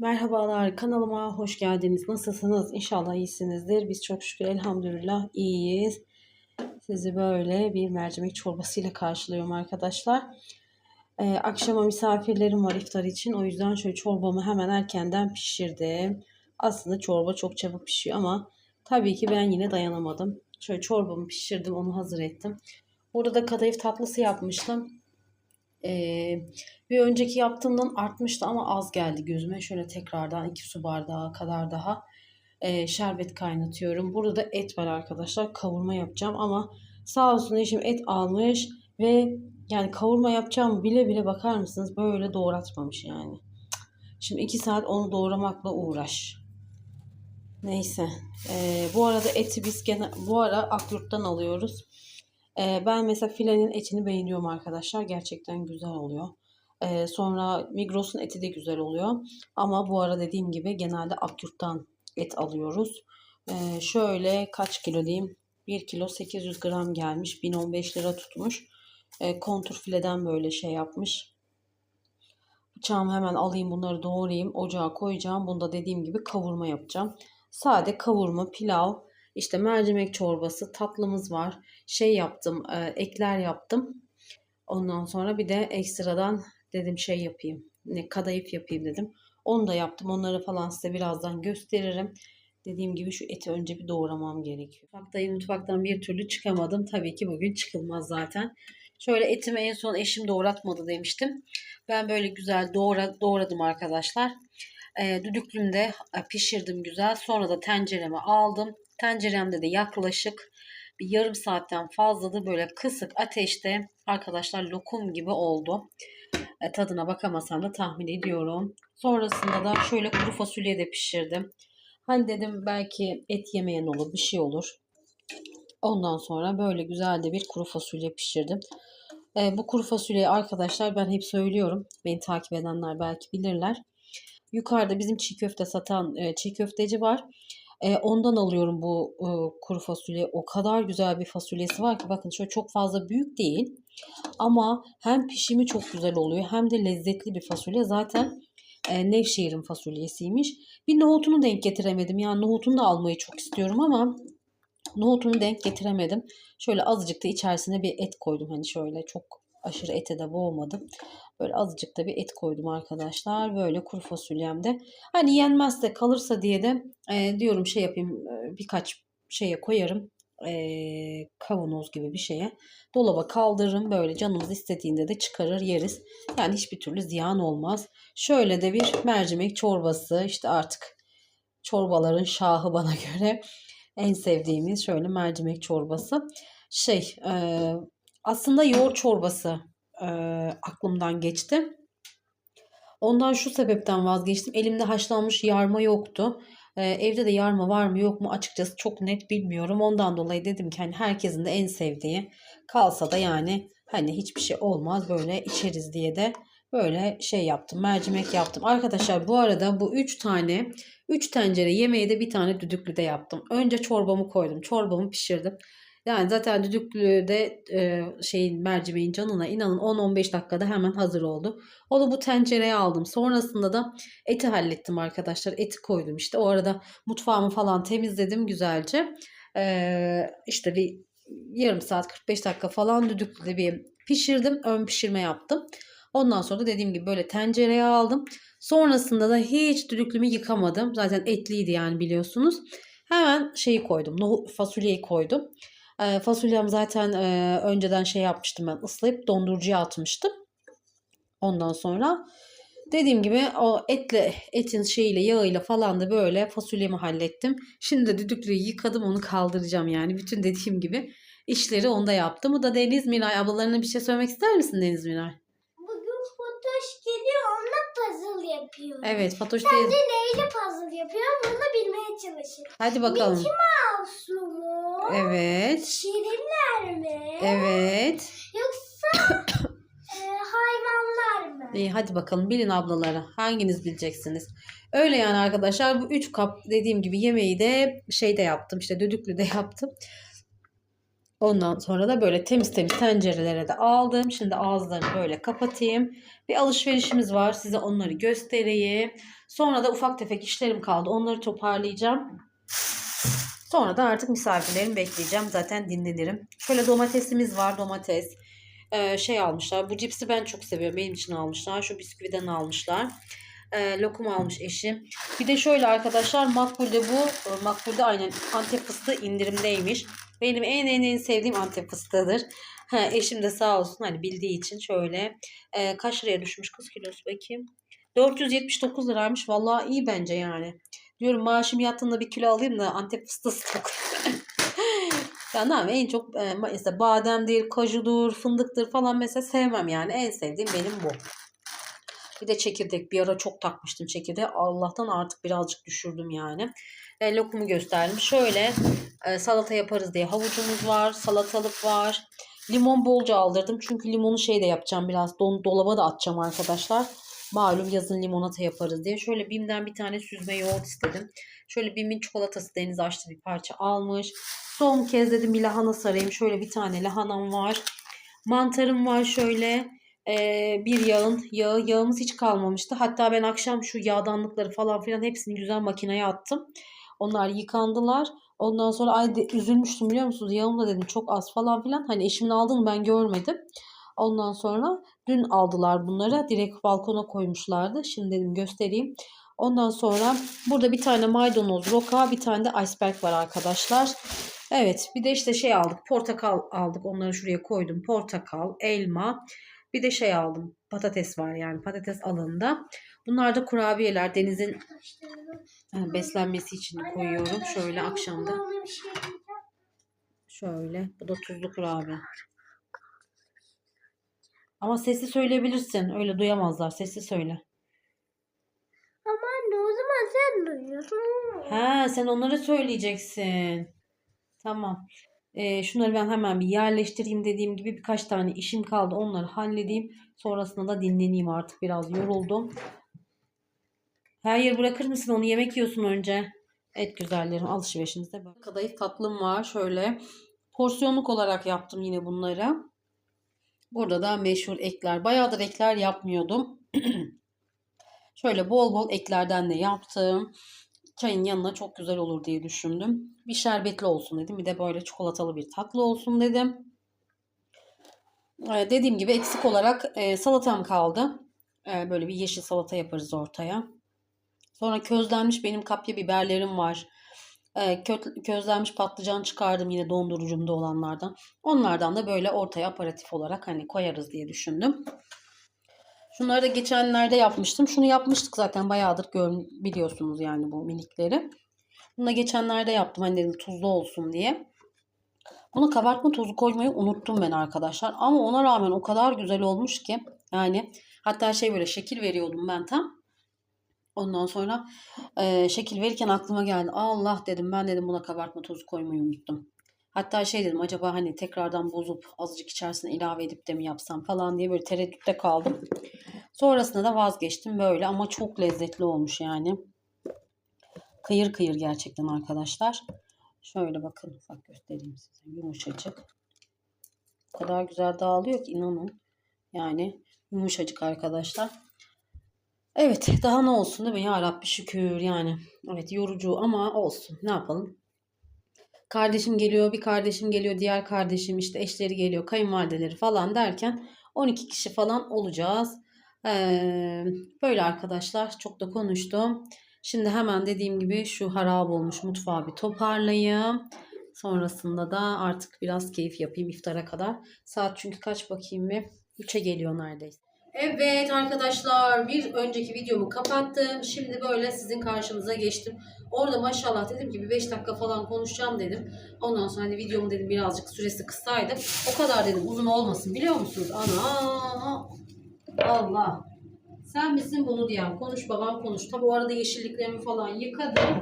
Merhabalar kanalıma hoş geldiniz. Nasılsınız? İnşallah iyisinizdir. Biz çok şükür elhamdülillah iyiyiz. Sizi böyle bir mercimek çorbasıyla karşılıyorum arkadaşlar. Ee, akşama misafirlerim var iftar için. O yüzden şöyle çorbamı hemen erkenden pişirdim. Aslında çorba çok çabuk pişiyor ama tabii ki ben yine dayanamadım. Şöyle çorbamı pişirdim, onu hazır ettim. Burada da kadayıf tatlısı yapmıştım. Ee, bir önceki yaptığımdan artmıştı ama az geldi gözüme. Şöyle tekrardan 2 su bardağı kadar daha e, şerbet kaynatıyorum. Burada da et var arkadaşlar. Kavurma yapacağım ama sağ olsun eşim et almış ve yani kavurma yapacağım bile bile bakar mısınız böyle doğratmamış yani. Şimdi 2 saat onu doğramakla uğraş. Neyse. Ee, bu arada eti biz gene bu ara Akyurt'tan alıyoruz. Ben mesela filenin etini beğeniyorum arkadaşlar. Gerçekten güzel oluyor. Sonra Migros'un eti de güzel oluyor. Ama bu ara dediğim gibi genelde Akyurt'tan et alıyoruz. Şöyle kaç kilo diyeyim? 1 kilo 800 gram gelmiş. 1015 lira tutmuş. Kontur fileden böyle şey yapmış. Bıçağımı hemen alayım bunları doğrayayım. Ocağa koyacağım. Bunda dediğim gibi kavurma yapacağım. Sade kavurma, pilav, işte mercimek çorbası, tatlımız var. Şey yaptım, e, ekler yaptım. Ondan sonra bir de ekstradan dedim şey yapayım. Ne kadayıf yapayım dedim. Onu da yaptım. Onları falan size birazdan gösteririm. Dediğim gibi şu eti önce bir doğramam gerekiyor. Mutfaktayım. Mutfaktan bir türlü çıkamadım. Tabii ki bugün çıkılmaz zaten. Şöyle etimi en son eşim doğratmadı demiştim. Ben böyle güzel doğra, doğradım arkadaşlar. E, düdüklümde e, pişirdim güzel. Sonra da tencereme aldım. Tenceremde de yaklaşık bir yarım saatten fazladır böyle kısık ateşte arkadaşlar lokum gibi oldu. E, tadına bakamasam da tahmin ediyorum. Sonrasında da şöyle kuru fasulye de pişirdim. Hani dedim belki et yemeyen olur bir şey olur. Ondan sonra böyle güzel de bir kuru fasulye pişirdim. E, bu kuru fasulyeyi arkadaşlar ben hep söylüyorum. Beni takip edenler belki bilirler. Yukarıda bizim çiğ köfte satan e, çiğ köfteci var. E, ondan alıyorum bu e, kuru fasulye. O kadar güzel bir fasulyesi var ki bakın şöyle çok fazla büyük değil. Ama hem pişimi çok güzel oluyor hem de lezzetli bir fasulye. Zaten e, Nevşehir'in fasulyesiymiş. Bir nohutunu denk getiremedim. Yani nohutunu da almayı çok istiyorum ama nohutunu denk getiremedim. Şöyle azıcık da içerisine bir et koydum. Hani şöyle çok aşırı ete de boğmadım. Böyle azıcık da bir et koydum arkadaşlar. Böyle kuru fasulyemde. Hani yenmezse kalırsa diye de e, diyorum şey yapayım e, birkaç şeye koyarım. E, kavanoz gibi bir şeye. Dolaba kaldırırım. Böyle canımız istediğinde de çıkarır yeriz. Yani hiçbir türlü ziyan olmaz. Şöyle de bir mercimek çorbası. işte artık çorbaların şahı bana göre. En sevdiğimiz şöyle mercimek çorbası. Şey e, aslında yoğurt çorbası e, aklımdan geçti. Ondan şu sebepten vazgeçtim. Elimde haşlanmış yarma yoktu. E, evde de yarma var mı yok mu açıkçası çok net bilmiyorum. Ondan dolayı dedim ki hani herkesin de en sevdiği kalsa da yani hani hiçbir şey olmaz böyle içeriz diye de böyle şey yaptım. Mercimek yaptım. Arkadaşlar bu arada bu 3 tane 3 tencere yemeği de bir tane düdüklüde yaptım. Önce çorbamı koydum. Çorbamı pişirdim. Yani zaten düdüklüde e, şeyin mercimeğin canına inanın 10-15 dakikada hemen hazır oldu. Onu bu tencereye aldım. Sonrasında da eti hallettim arkadaşlar. Eti koydum işte. O arada mutfağımı falan temizledim güzelce. E, işte bir yarım saat 45 dakika falan düdüklüde bir pişirdim. Ön pişirme yaptım. Ondan sonra da dediğim gibi böyle tencereye aldım. Sonrasında da hiç düdüklümü yıkamadım. Zaten etliydi yani biliyorsunuz. Hemen şeyi koydum. Nohut fasulyeyi koydum. E, fasulyem zaten önceden şey yapmıştım ben ıslayıp dondurucuya atmıştım. Ondan sonra dediğim gibi o etle etin şeyiyle yağıyla falan da böyle fasulyemi hallettim. Şimdi de düdüklüyü yıkadım onu kaldıracağım yani. Bütün dediğim gibi işleri onda yaptım. Bu da Deniz Miray ablalarına bir şey söylemek ister misin Deniz Miray? Bugün Fatoş geliyor onunla puzzle yapıyor. Evet Fatoş Ben teyze. de neyle puzzle yapıyorum bunu bilmeye çalışıyorum. Hadi bakalım. Mickey Mouse mu? Evet. Şirinler mi? Evet. Yoksa e, hayvanlar mı? İyi hadi bakalım bilin ablalara. Hanginiz bileceksiniz? Öyle yani arkadaşlar bu 3 kap dediğim gibi yemeği de şeyde yaptım işte düdüklü de yaptım. Ondan sonra da böyle temiz temiz tencerelere de aldım. Şimdi ağızlarını böyle kapatayım. Bir alışverişimiz var. Size onları göstereyim. Sonra da ufak tefek işlerim kaldı. Onları toparlayacağım. Sonra da artık misafirlerimi bekleyeceğim. Zaten dinlenirim. Şöyle domatesimiz var. Domates. Ee, şey almışlar. Bu cipsi ben çok seviyorum. Benim için almışlar. Şu bisküviden almışlar. Ee, lokum almış eşim. Bir de şöyle arkadaşlar Makbul'de bu. Makbul'de aynen Antep fıstığı indirimdeymiş. Benim en en en sevdiğim Antep fıstığıdır. Ha, eşim de sağ olsun hani bildiği için şöyle. Ee, kaç liraya düşmüş kız kilosu bakayım. 479 liraymış. Vallahi iyi bence yani. Diyorum maaşım yattığında bir kilo alayım da Antep fıstığı stok. ya ne en çok e, mesela bademdir, kajudur, fındıktır falan mesela sevmem yani. En sevdiğim benim bu. Bir de çekirdek. Bir ara çok takmıştım çekirdeği. Allah'tan artık birazcık düşürdüm yani. E, lokumu gösterdim. Şöyle e, salata yaparız diye havucumuz var. Salatalık var. Limon bolca aldırdım. Çünkü limonu şey de yapacağım biraz. Don, dolaba da atacağım arkadaşlar. Malum yazın limonata yaparız diye. Şöyle Bim'den bir tane süzme yoğurt istedim. Şöyle Bim'in çikolatası deniz açtı bir parça almış. Son kez dedim bir lahana sarayım. Şöyle bir tane lahanam var. Mantarım var şöyle. Ee, bir yağın yağı yağımız hiç kalmamıştı. Hatta ben akşam şu yağdanlıkları falan filan hepsini güzel makineye attım. Onlar yıkandılar. Ondan sonra ay de, üzülmüştüm biliyor musunuz? Yağım da dedim çok az falan filan. Hani eşimin aldığını ben görmedim. Ondan sonra dün aldılar bunları. Direkt balkona koymuşlardı. Şimdi dedim göstereyim. Ondan sonra burada bir tane maydanoz, roka, bir tane de iceberg var arkadaşlar. Evet bir de işte şey aldık. Portakal aldık. Onları şuraya koydum. Portakal, elma. Bir de şey aldım. Patates var yani. Patates alında. Bunlar da kurabiyeler. Deniz'in beslenmesi için koyuyorum. Şöyle akşamda. Şey. Şöyle. Bu da tuzlu kurabiye. Ama sesi söyleyebilirsin. Öyle duyamazlar. Sesi söyle. Ama anne o zaman sen duyuyorsun. Ha sen onları söyleyeceksin. Tamam. Ee, şunları ben hemen bir yerleştireyim dediğim gibi birkaç tane işim kaldı. Onları halledeyim. Sonrasında da dinleneyim artık. Biraz yoruldum. Hayır bırakır mısın onu? Yemek yiyorsun önce. Evet güzellerim alışverişimizde böyle. Kadayıf tatlım var. Şöyle porsiyonluk olarak yaptım yine bunları. Burada da meşhur ekler. Bayağıdır ekler yapmıyordum. Şöyle bol bol eklerden de yaptım. Çayın yanına çok güzel olur diye düşündüm. Bir şerbetli olsun dedim. Bir de böyle çikolatalı bir tatlı olsun dedim. Ee, dediğim gibi eksik olarak e, salatam kaldı. Ee, böyle bir yeşil salata yaparız ortaya. Sonra közlenmiş benim kapya biberlerim var. Ee, kö- közlenmiş patlıcan çıkardım yine dondurucumda olanlardan. Onlardan da böyle ortaya aparatif olarak hani koyarız diye düşündüm. Şunları da geçenlerde yapmıştım. Şunu yapmıştık zaten bayağıdır gör biliyorsunuz yani bu minikleri. Bunu da geçenlerde yaptım hani dedim tuzlu olsun diye. Buna kabartma tozu koymayı unuttum ben arkadaşlar. Ama ona rağmen o kadar güzel olmuş ki. Yani hatta şey böyle şekil veriyordum ben tam. Ondan sonra e, şekil verirken aklıma geldi. Allah dedim ben dedim buna kabartma tozu koymayı unuttum. Hatta şey dedim acaba hani tekrardan bozup azıcık içerisine ilave edip de mi yapsam falan diye böyle tereddütte kaldım. Sonrasında da vazgeçtim böyle ama çok lezzetli olmuş yani. Kıyır kıyır gerçekten arkadaşlar. Şöyle bakın bak göstereyim size yumuşacık. O kadar güzel dağılıyor ki inanın. Yani yumuşacık arkadaşlar. Evet daha ne olsun değil mi ya Rabbi şükür yani. Evet yorucu ama olsun ne yapalım. Kardeşim geliyor bir kardeşim geliyor diğer kardeşim işte eşleri geliyor kayınvalideleri falan derken 12 kişi falan olacağız. Ee, böyle arkadaşlar çok da konuştum. Şimdi hemen dediğim gibi şu harap olmuş mutfağı bir toparlayayım. Sonrasında da artık biraz keyif yapayım iftara kadar. Saat çünkü kaç bakayım bir 3'e geliyor neredeyse. Evet arkadaşlar bir önceki videomu kapattım. Şimdi böyle sizin karşınıza geçtim. Orada maşallah dedim ki bir 5 dakika falan konuşacağım dedim. Ondan sonra hani videomu dedim birazcık süresi kısaydı. O kadar dedim uzun olmasın biliyor musunuz? Ana Allah. Sen misin bunu diyen? Konuş babam konuş. Tabi o arada yeşilliklerimi falan yıkadım.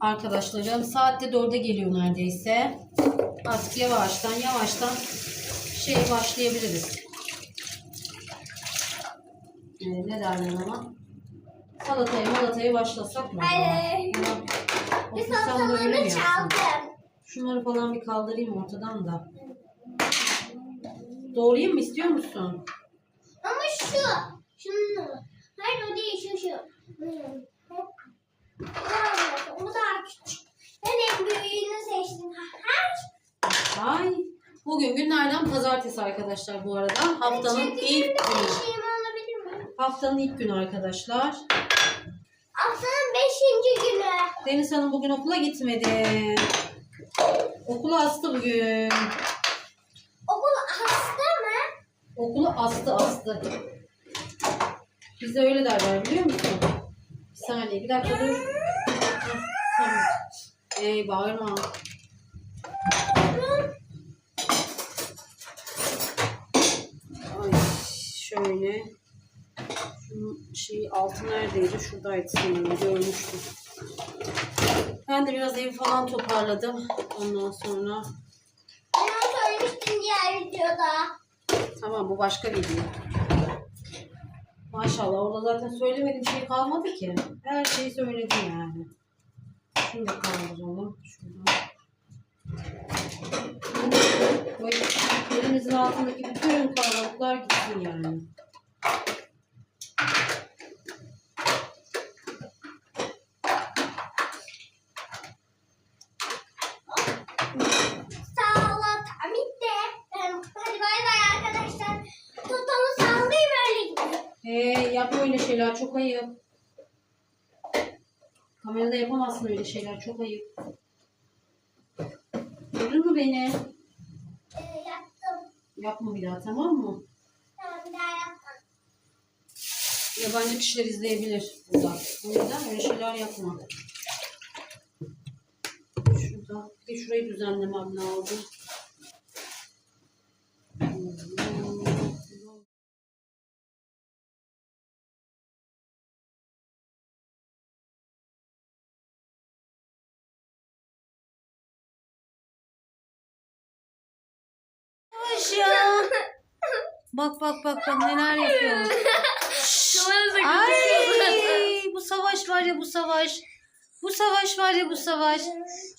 Arkadaşlarım saatte 4'e geliyor neredeyse. Artık yavaştan yavaştan şey başlayabiliriz. Ee, ne derler ona? Salatayı malatayı başlasak mı? Hayır. Bir yapsam? çaldım. Şunları falan bir kaldırayım ortadan da. Doğrayayım mı istiyor musun? Ama şu. Şunu. Hayır o değil şu şu. Bu daha küçük. Ben en büyüğünü seçtim. Ay. Bugün günlerden pazartesi arkadaşlar bu arada. Haftanın ilk günü. Haftanın ilk günü arkadaşlar. Haftanın beşinci günü. Deniz Hanım bugün okula gitmedi. Okulu astı bugün. Okul hasta mı? Okulu astı astı. Bize öyle derler biliyor musun? Bir saniye bir dakika dur. Heh, Tamam. Ey bağırma. Ay şöyle. Şunun şey altı neredeydi? Şuradaydı sanırım görmüştüm. Ben de biraz evi falan toparladım. Ondan sonra Ben söylemiştim diğer videoda. Tamam bu başka video. Maşallah orada zaten söylemediğim şey kalmadı ki. Her şeyi söyledim yani. Şunu da kaldıralım. Şuradan. Elimizin altındaki bütün kalabalıklar gitsin yani. Salata bitti. Ben, hadi bay bay arkadaşlar. Totomu sallayayım öyle gidiyor. Hey yapma öyle şeyler çok ayıp. Kamerada yapamazsın öyle şeyler çok ayıp. Gördün mü beni? Ee, yaptım. Yapma bir daha tamam mı? Tamam bir daha yapmam. Yabancı kişiler izleyebilir burada. O yüzden öyle şeyler yapma. Şurada. Bir de şurayı düzenlemem lazım. Yavaş ya. Bak bak bak bak neler yapıyor. Ay bu savaş var ya bu savaş. Bu savaş var ya bu savaş.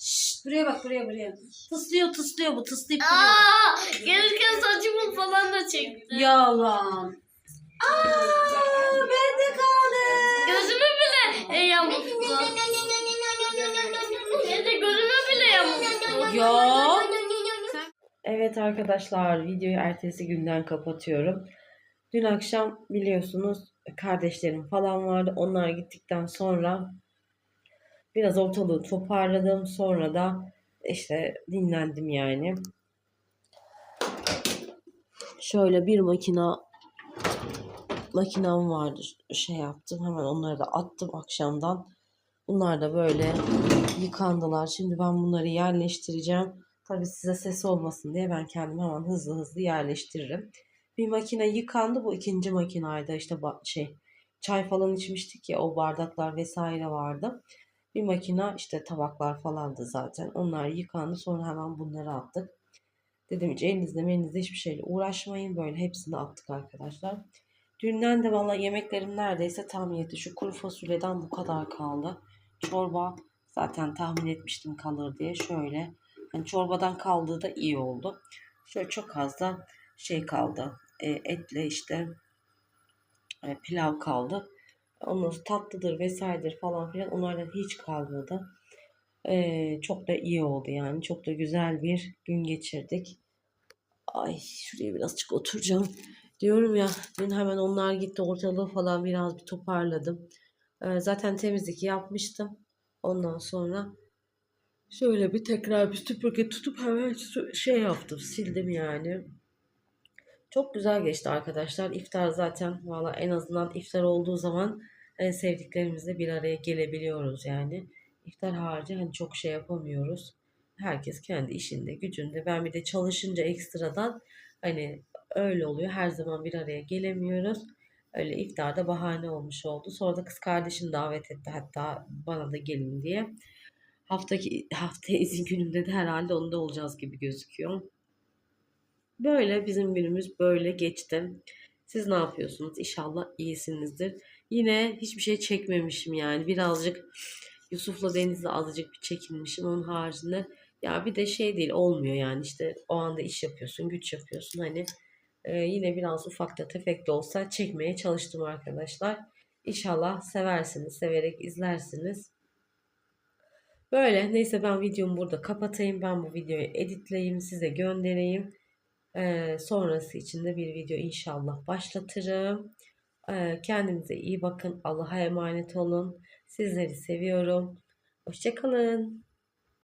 Şşt, buraya bak buraya buraya. Tıslıyor tıslıyor bu tıslayıp duruyor. Aa, gelirken saçımı falan da çekti. Yalan. Aa bende kaldı. Gözümü bile e, yamulttu. Ya da gözümü bile yamulttu. Ya. Evet arkadaşlar videoyu ertesi günden kapatıyorum. Dün akşam biliyorsunuz kardeşlerim falan vardı. Onlar gittikten sonra biraz ortalığı toparladım. Sonra da işte dinlendim yani. Şöyle bir makina makinam vardı. Şey yaptım. Hemen onları da attım akşamdan. Bunlar da böyle yıkandılar. Şimdi ben bunları yerleştireceğim. Tabii size ses olmasın diye ben kendim hemen hızlı hızlı yerleştiririm. Bir makine yıkandı. Bu ikinci makinaydı. İşte şey çay falan içmiştik ya o bardaklar vesaire vardı. Bir makina işte tabaklar falandı zaten. Onlar yıkandı. Sonra hemen bunları attık. Dedim hiç elinizde melinizde hiçbir şeyle uğraşmayın. Böyle hepsini attık arkadaşlar. Dünden de valla yemeklerim neredeyse tam yetti. Şu kuru fasulyeden bu kadar kaldı. Çorba zaten tahmin etmiştim kalır diye. Şöyle hani çorbadan kaldığı da iyi oldu. Şöyle çok az da şey kaldı. E, etle işte e, pilav kaldı. Sonra tatlıdır vesairedir falan filan onlardan hiç kalmadı. E, çok da iyi oldu yani. Çok da güzel bir gün geçirdik. Ay şuraya birazcık oturacağım. Diyorum ya dün hemen onlar gitti ortalığı falan biraz bir toparladım. Ee, zaten temizlik yapmıştım. Ondan sonra şöyle bir tekrar bir süpürge tutup hemen şey yaptım sildim yani. Çok güzel geçti arkadaşlar. İftar zaten valla en azından iftar olduğu zaman en sevdiklerimizle bir araya gelebiliyoruz yani. İftar harici hani çok şey yapamıyoruz. Herkes kendi işinde, gücünde. Ben bir de çalışınca ekstradan hani öyle oluyor. Her zaman bir araya gelemiyoruz. Öyle iftarda bahane olmuş oldu. Sonra da kız kardeşim davet etti hatta bana da gelin diye. Haftaki hafta izin günümde de herhalde onda olacağız gibi gözüküyor. Böyle bizim günümüz böyle geçti. Siz ne yapıyorsunuz? İnşallah iyisinizdir. Yine hiçbir şey çekmemişim yani. Birazcık Yusuf'la Deniz'le azıcık bir çekinmişim. Onun haricinde Ya bir de şey değil olmuyor yani işte o anda iş yapıyorsun, güç yapıyorsun. Hani e, yine biraz ufak da tefek de olsa çekmeye çalıştım arkadaşlar. İnşallah seversiniz, severek izlersiniz. Böyle neyse ben videomu burada kapatayım. Ben bu videoyu editleyeyim, size göndereyim. Ee, sonrası için de bir video inşallah başlatırım. Ee, kendinize iyi bakın. Allah'a emanet olun. Sizleri seviyorum. Hoşçakalın.